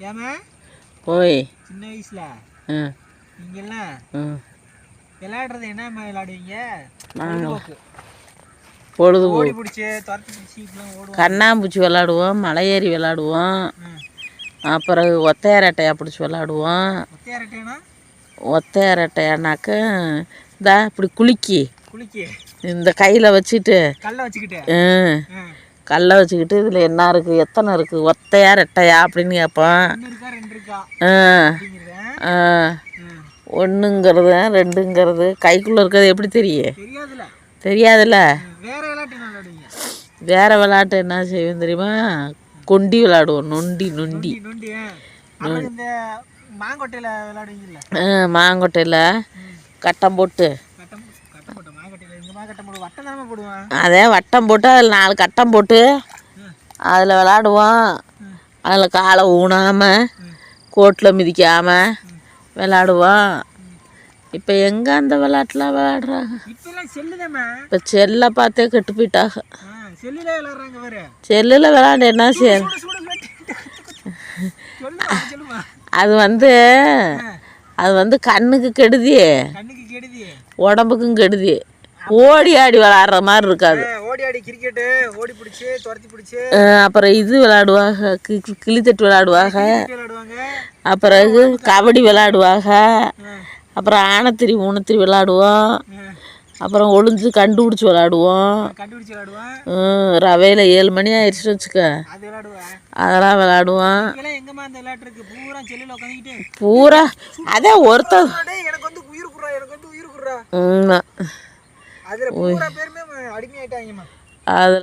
ஏமா ஓய் சின்ன வயசுல? நீங்கெல்லாம் விளையாடுறது என்னம்மா விளையாடுவீங்க? நாங்கள் பொழுதுபோக்கு. பிடிச்சி துரத்தி பிடிச்சி இப்படிலாம் ஓடுவோம். கண்ணாம்பூச்சி விளாடுவோம் மலையேறி விளாடுவோம் ம். அப்புறம் ஒத்தையாரட்டையா பிடிச்சி விளாடுவோம் ஒத்தையாரட்டேனா ஒத்தையாரட்டையானாக்க இந்தா இப்படி குலுக்கி குளிக்கி இந்த கையில் வச்சுட்டு கல்லை வச்சுக்கிட்டு. கல்லை வச்சுக்கிட்டு இதில் என்ன இருக்குது எத்தனை இருக்குது ஒத்தையா ரெட்டையா அப்படின்னு கேட்பான். ஒன்று இருக்கா ரெண்டு இருக்கா ஆ. அப்படிங்கிறத? ஆ. ம். ஒன்றுங்கிறது ரெண்டுங்கிறது கைக்குள்ளே இருக்கிறது எப்படி தெரியும்? தெரியாதுல்ல. வேற விளாட்டு என்ன செய்வோம் தெரியுமா? கொண்டி விளாடுவோம் நொண்டி நொண்டி. மாங்கொட்டையில மாங்கொட்டையில் கட்டம் போட்டு கட்டம் கட்டம் போட்டோம் மாங்கொட்டையில இங்க மாங்கட்டம் போடுவோம் வட்டம் தானே போடுவான் அதே வட்டம் போட்டு அதில் நாலு கட்டம் போட்டு அதில் விளாடுவோம். அதில் காலை ஊனாமல் கோட்டில் மிதிக்காமல் விளாடுவோம். இப்போ எங்கே அந்த விளாட்டுலாம் விளாடுறாங்க இப்போ செல்லை பார்த்தே கெட்டு போயிட்டாங்க செல்லுல விளாண்டு என்ன செய்ய அது வந்து அது வந்து கண்ணுக்கு கெடுதி கண்ணுக்கு கெடுதி உடம்புக்கும் கெடுதி ஓடி ஆடி விளாட்ற மாதிரி இருக்காது. ஓடி ஆடி கிரிக்கெட்டு ஓடி பிடிச்சி துரத்தி பிடிச்சி. அப்புறம் இது விளாடுவாங்க கிளித்தட்டு விளாடுவாங்க அப்புறம் கபடி விளாடுவாங்க அப்புறம் ஆனத்திரி ஊனத்திரி விளாடுவோம் அப்புறம் ஒளிஞ்சு கண்டுபிடிச்சி விளாடுவோம் ரவையில் ஏழு மணி ஆயிடுச்சுன்னு வச்சுக்க. அதெல்லாம் விளாடுவோம் பூரா அதே ஒருத்தர் எனக்கு வந்து உயிர் குடுறா எனக்கு வந்து உயிர் அதில்